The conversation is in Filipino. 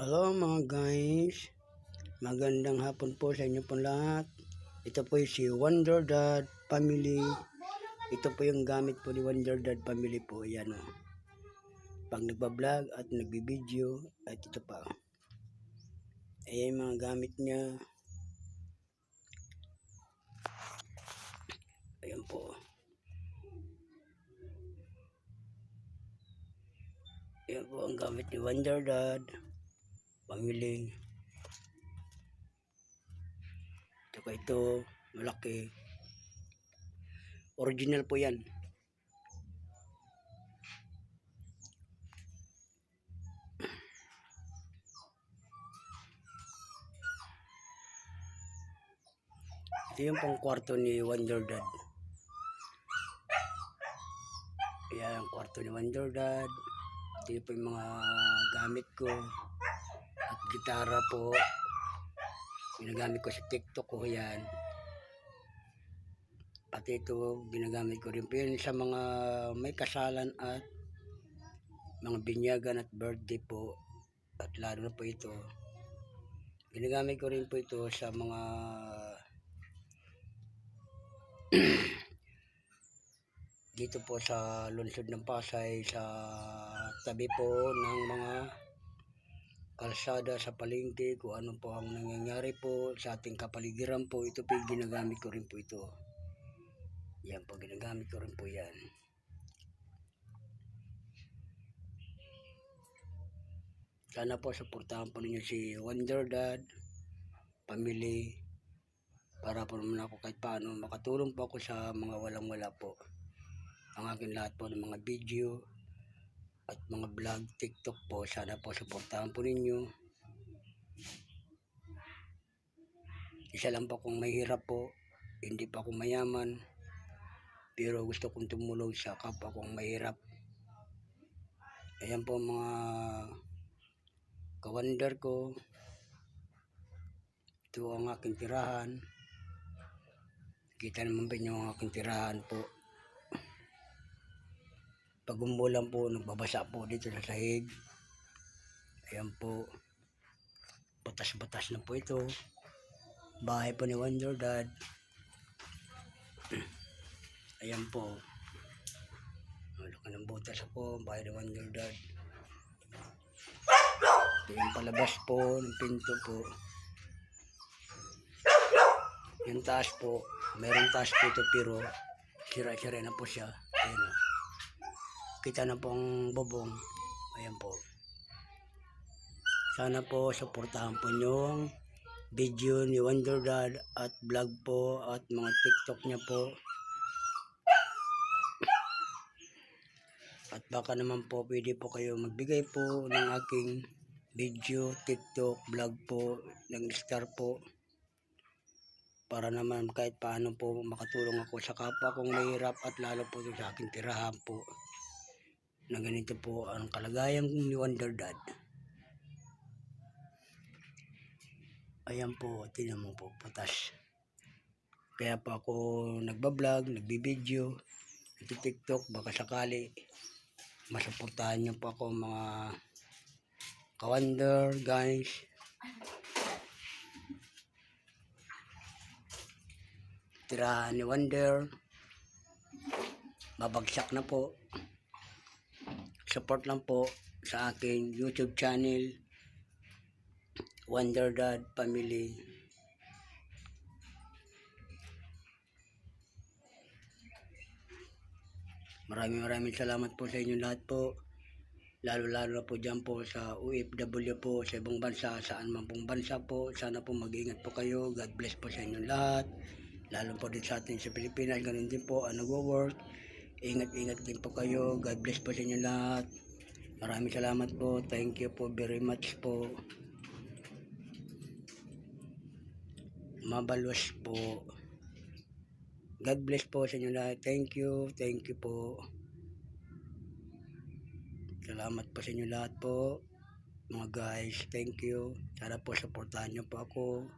Hello mga guys, magandang hapon po sa inyo po lahat. Ito po si Wonder Dad Family. Ito po yung gamit po ni Wonder Dad Family po. Yan o. Pag nagbablog at nagbibideo, at ito pa. Ayan mga gamit niya. Ayan po. Ayan po ang gamit ni Wonder Dad Family. Tsaka ito, malaki. Original po yan. Ito yung pang kwarto ni Wonder Dad. Ayan ang kwarto ni Wonder Dad. Ito yung mga gamit ko. Gitara po. Ginagamit ko sa TikTok ko yan. Pati ito, ginagamit ko rin po sa mga may kasalan at mga binyagan at birthday po. At lalo na po ito. Ginagamit ko rin po ito sa mga dito po sa lungsod ng Pasay sa tabi po ng mga kalsada sa palengke kung ano po ang nangyayari po sa ating kapaligiran po ito po ginagamit ko rin po ito. Yan po ginagamit ko rin po yan. Sana po supportahan po ninyo si Wonder Dad family para po naman ako kahit paano makatulong po ako sa mga walang wala po. Ang aking lahat po ng mga video at mga vlog, TikTok po. Sana po supportahan po ninyo. Isa lang po kung mahirap po, hindi pa ako mayaman. Pero gusto kong tumulong sa kapwa kong mahirap. Ayan po mga kawander ko. Ito ang aking tirahan. Kita naman ba niyo ang aking tirahan po pag po, nagbabasa po dito sa sahig. Ayan po. Batas-batas na po ito. Bahay po ni Wonder Dad. Ayan po. Wala ka ng butas po. Bahay ni Wonder Dad. Ito yung palabas po ng pinto po. Yung taas po. Meron taas po ito pero sira-sira na po siya. Ayan o kita na pong bubong. Ayan po. Sana po suportahan po yung video ni Wonder Dad at vlog po at mga tiktok niya po. At baka naman po pwede po kayo magbigay po ng aking video, tiktok, vlog po ng star po. Para naman kahit paano po makatulong ako sa kapwa kong mahirap at lalo po sa aking tirahan po na ganito po ang kalagayan ni Wonder Dad. Ayan po, tinan mo po, putas. Kaya po ako nagbablog, nagbibideo, nagtitiktok, baka sakali masuportahan niyo po ako mga kawander, guys. Tirahan ni Wonder. Babagsak na po support lang po sa aking YouTube channel Wonder Dad Family. Maraming maraming salamat po sa inyo lahat po. Lalo lalo na po dyan po sa OFW po sa ibang bansa saan man pong bansa po. Sana po mag-ingat po kayo. God bless po sa inyo lahat. Lalo po din sa atin sa Pilipinas ganun din po ang nagwo-work Ingat-ingat din po kayo. God bless po sa inyo lahat. Maraming salamat po. Thank you po very much po. Mabalos po. God bless po sa inyo lahat. Thank you. Thank you po. Salamat po sa inyo lahat po. Mga guys, thank you. Sana po supportahan niyo po ako.